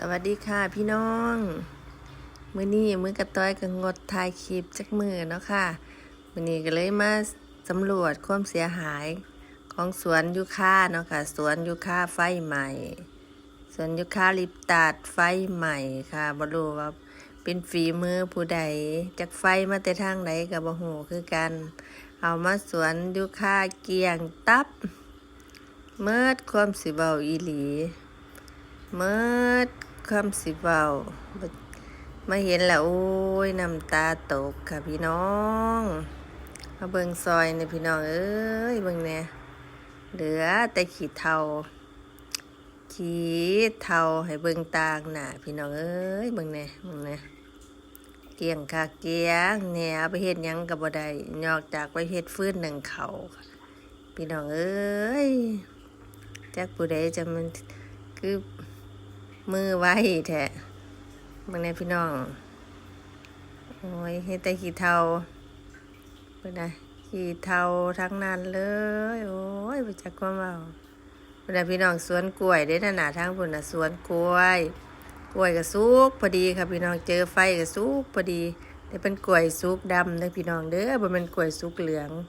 สวัสดีค่ะพี่น้องมื้อนี้มื้อกระต้อยก็งดถ่ายคลิปจักมือเนาะค่ะมื้อนี้ก็เลยมาสำรวจความเสียหายของสวนยูคาเนาะค่ะ สวนยูคาไฟใหม่สวนยูคาลิปตัดไฟใหม่ค่ะบ่รู้ว่าเป็นฝีมือผู้ใดจากไฟมาแต่ทางใดก็บ่ฮู้คือกัน เอามาสวนยูคาเกียงตับเมิดความสิเบาอีหลี เมิดความสิเบามาเห็นแล้วโอ้ยน้ำตาตกค่ะพี่น้องมาเบิงซอยเนี่ยพี่น้องเอ้ยเบิงเนี่ยเหลือแต่ขีดเทาขีดเทาให้เบิงตางหน่ะพี่น้องเอ้ยเบิงเนี่ยเบิงเนี่ยเกียงค่ะเกียงเนี่ยเอไปเฮ็ดยังกับบ่ได้นอกจากไปเฮ็ดฟื้นหนึ่งเขาพี่น้องเอ้ยจักผู้ใดจะมันคือ มือไว้แท้บางในพี่น้อง โอ้ยเฮ็ดแต่ขี้เทาเป็นไงขี้เทาทั้งนั้นเลย โอ้ยไปจักความเมาเป็นไงพี่น้องสวนกล้วยเด้นหนาทางพุ่นนะสวนกล้วย กล้วยก็สุกพอดีค่ะพี่น้องเจอไฟก็สุกพอดีแต่เป็นกล้วยสุกดำเด้อพี่น้องเด้อบ่แม่นกล้วยสุกเหลือง